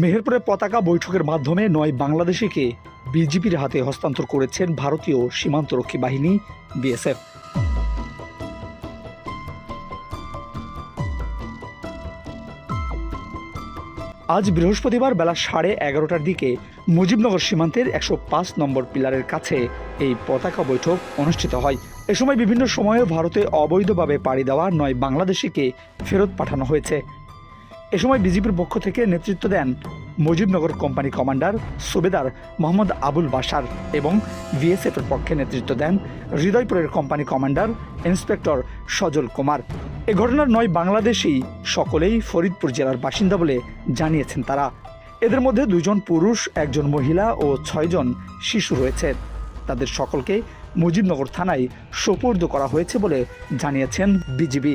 মেহেরপুরে পতাকা বৈঠকের মাধ্যমে নয় বাংলাদেশিকে বিজিপির হাতে হস্তান্তর করেছেন ভারতীয় সীমান্তরক্ষী বাহিনী, বিএসএফ। আজ বৃহস্পতিবার বেলা সাড়ে এগারোটার দিকে মুজিবনগর সীমান্তের একশো পাঁচ নম্বর পিলারের কাছে এই পতাকা বৈঠক অনুষ্ঠিত হয়। এ সময় বিভিন্ন সময়ে ভারতে অবৈধভাবে পাড়ি দেওয়া নয় বাংলাদেশিকে ফেরত পাঠানো হয়েছে। এ সময় বিজেপির পক্ষ থেকে নেতৃত্ব দেন মুজিবনগর কোম্পানি কমান্ডার সুবেদার মোহাম্মদ আবুল বাশার এবং বিএসএফের পক্ষে নেতৃত্ব দেন হৃদয়পুরের company commander inspector Sajal Kumar. এ ঘটনার নয় বাংলাদেশি সকলেই ফরিদপুর জেলার বাসিন্দা বলে জানিয়েছেন তারা। এদের মধ্যে দুজন পুরুষ, একজন মহিলা ও ছয়জন শিশু রয়েছে। তাদের সকলকে মুজিবনগর থানায় সোপর্দ করা হয়েছে বলে জানিয়েছেন বিজিবি।